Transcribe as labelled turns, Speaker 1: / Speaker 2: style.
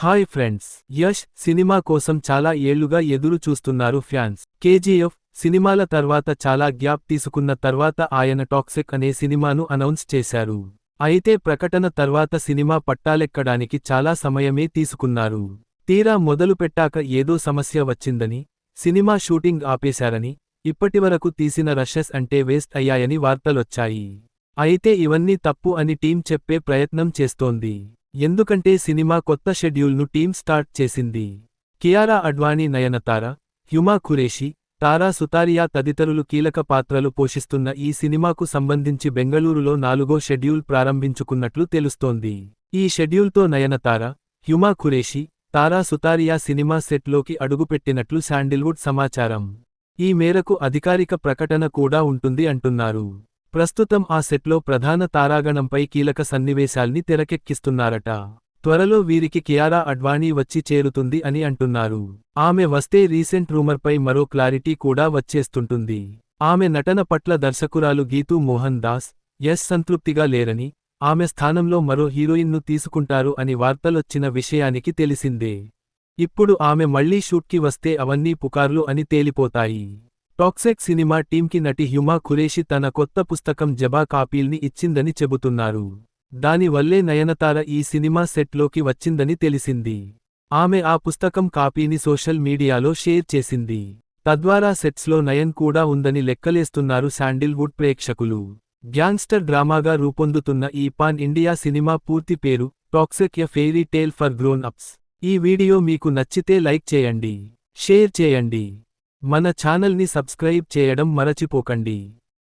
Speaker 1: Hi friends Yash cinema కోసం చాలా ఏళ్ళుగా ఎదురు చూస్తున్నారు ఫ్యాన్స్. కేజీఎఫ్ సినిమాల తర్వాత చాలా గ్యాప్ తీసుకున్న తర్వాత ఆయన టాక్సిక్ అనే సినిమాను అనౌన్స్ చేశారు. అయితే ప్రకటన తర్వాత సినిమా పట్టాలెక్కడానికి చాలా సమయమే తీసుకున్నారు. తీరా మొదలుపెట్టాక ఏదో సమస్య వచ్చిందని సినిమా షూటింగ్ ఆపేశారని ఇప్పటివరకు తీసిన రషెస్ అంటే వేస్ట్ అయ్యాయని వార్తలొచ్చాయి. అయితే ఇవన్నీ తప్పు అని టీం చెప్పే ప్రయత్నం చేస్తోంది. ఎందుకంటే సినిమా కొత్త షెడ్యూల్ను టీం స్టార్ట్ చేసింది. కియారా అడ్వాణి నయనతార హ్యుమా ఖురేషి తారా సుతారియా తదితరులు కీలక పాత్రలు పోషిస్తున్న ఈ సినిమాకు సంబంధించి బెంగళూరులో నాలుగో షెడ్యూల్ ప్రారంభించుకున్నట్లు తెలుస్తోంది. ఈ షెడ్యూల్తో నయనతార హ్యుమా ఖురేషి తారా సుతారియా సినిమా సెట్లోకి అడుగుపెట్టినట్లు శాండిల్వుడ్ సమాచారం. ఈ మేరకు అధికారిక ప్రకటన కూడా ఉంటుంది అంటున్నారు. ప్రస్తుతం ఆ సెట్లో ప్రధాన తారాగణంపై కీలక సన్నివేశాల్ని తెరకెక్కిస్తున్నారట. త్వరలో వీరికి కియారా అడ్వాణీ వచ్చి చేరుతుంది అని అంటున్నారు. ఆమె వస్తే రీసెంట్ రూమర్పై మరో క్లారిటీ కూడా వచ్చేస్తుంటుంది. ఆమె నటన పట్ల దర్శకురాలు గీతూ మోహన్ దాస్ ఎస్ సంతృప్తిగా లేరని ఆమె స్థానంలో మరో హీరోయిన్ను తీసుకుంటారు అని వార్తలొచ్చిన విషయానికి తెలిసిందే. ఇప్పుడు ఆమె మళ్ళీ షూట్కి వస్తే అవన్నీ పుకార్లు అని తేలిపోతాయి. టాక్సెక్ సినిమా టీంకి నటి హ్యుమా ఖురేషి తన కొత్త పుస్తకం జబా కాపీల్ని ఇచ్చిందని చెబుతున్నారు. దానివల్లే నయనతార ఈ సినిమా సెట్లోకి వచ్చిందని తెలిసింది. ఆమె ఆ పుస్తకం కాపీని సోషల్ మీడియాలో షేర్ చేసింది. తద్వారా సెట్స్లో నయన్ కూడా ఉందని లెక్కలేస్తున్నారు శాండిల్వుడ్ ప్రేక్షకులు. గ్యాంగ్స్టర్ డ్రామాగా రూపొందుతున్న ఈ పాన్ ఇండియా సినిమా పూర్తి పేరు toxic a fairy tale for grown ups. ఈ వీడియో మీకు నచ్చితే లైక్ చేయండి షేర్ చేయండి. మన ఛానల్ని సబ్స్క్రైబ్ చేయడం మరచిపోకండి.